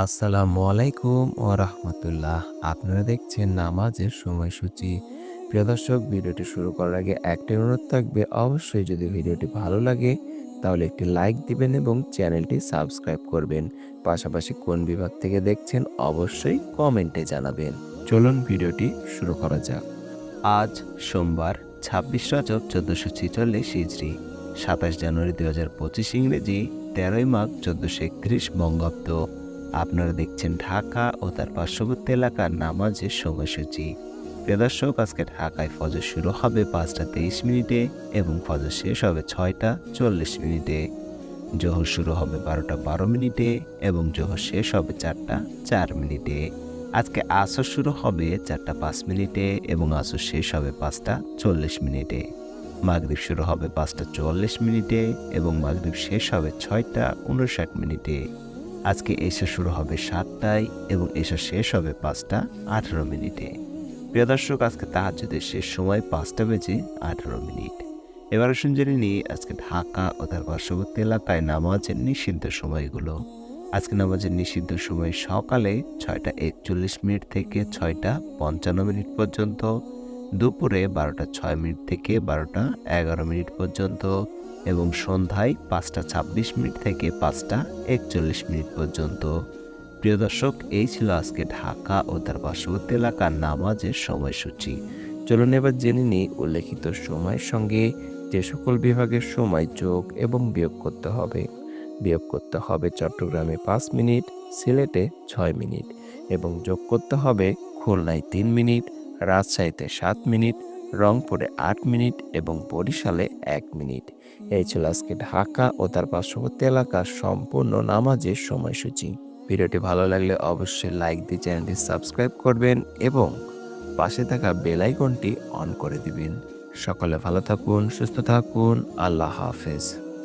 আসসালামু আলাইকুম ও রাহমাতুল্লাহ। আপনারা দেখছেন নামাজের সময়সূচি। প্রিয় দর্শক, ভিডিওটি শুরু করার আগে একটাই অনুরোধ থাকবে, অবশ্যই যদি ভিডিওটি ভালো লাগে, তাহলে একটি লাইক দিবেন এবং চ্যানেলটি সাবস্ক্রাইব করবেন। পাশাপাশি কোন বিভাগ থেকে দেখছেন, অবশ্যই কমেন্টে জানাবেন। চলুন ভিডিওটি শুরু করা যাক। আজ সোমবার, ছাব্বিশ রজব চোদ্দোশো ছিচল্লিশ ইজরি সাতাশ জানুয়ারি দু হাজার পঁচিশ ইংরেজি, তেরোই মাঘ চোদ্দোশো একত্রিশ বঙ্গাব্দ। আপনারা দেখছেন ঢাকা ও তার পার্শ্ববর্তী এলাকার নামাজের সময়সূচি। প্রিয় দর্শক, আজকে ঢাকায় ফজর শুরু হবে পাঁচটা তেইশ মিনিটে এবং ফজর শেষ হবে ছয়টা চল্লিশ মিনিটে। জোহর শুরু হবে বারোটা বারো মিনিটে এবং জোহর শেষ হবে চারটা চার মিনিটে। আজকে আসর শুরু হবে চারটা পাঁচ মিনিটে এবং আসর শেষ হবে পাঁচটা চল্লিশ মিনিটে। মাগরিব শুরু হবে পাঁচটা চুয়াল্লিশ মিনিটে এবং মাগরিব শেষ হবে ছয়টা উনষাট মিনিটে। আজকে এসা শুরু হবে সাতটায় এবং এসা শেষ হবে পাঁচটা আঠারো মিনিটে। প্রিয় দর্শক, আজকে তাহাজুদের শেষ সময় পাঁচটা বেজে আঠারো মিনিট। এবার আসুন জেনে নিই আজকে ঢাকা ও তার পার্শ্ববর্তী এলাকায় নামাজের নিষিদ্ধ সময়গুলো। আজকে নামাজের নিষিদ্ধ সময় সকালে ছয়টা একচল্লিশ মিনিট থেকে ছয়টা পঞ্চান্ন মিনিট পর্যন্ত, দুপুরে বারোটা ছয় মিনিট থেকে বারোটা এগারো মিনিট পর্যন্ত এবং সন্ধ্যায় পাঁচটা ছাব্বিশ মিনিট থেকে পাঁচটা একচল্লিশ মিনিট পর্যন্ত। প্রিয় দর্শক, এই ছিল আজকে ঢাকা ও তার পার্শ্ববর্তী এলাকার নামাজের সময়সূচি। চলুন এবার জেনে নিই উল্লেখিত সময়ের সঙ্গে যে সকল বিভাগের সময় যোগ এবং বিয়োগ করতে হবে। বিয়োগ করতে হবে চট্টগ্রামে পাঁচ মিনিট, সিলেটে ছয় মিনিট এবং যোগ করতে হবে খুলনায় তিন মিনিট, রাজশাহীতে সাত মিনিট রংপুরে আট মিনিট এবং বরিশালে এক মিনিট। এই ছিল আজকে ঢাকা ও তার পার্শ্ববর্তী এলাকার সম্পূর্ণ নামাজের সময়সূচি। ভিডিওটি ভালো লাগলে অবশ্যই লাইক দিয়ে চ্যানেলটি সাবস্ক্রাইব করবেন এবং পাশে থাকা বেল আইকনটি অন করে দিবেন। সকলে ভালো থাকুন, সুস্থ থাকুন, আল্লাহ হাফেজ।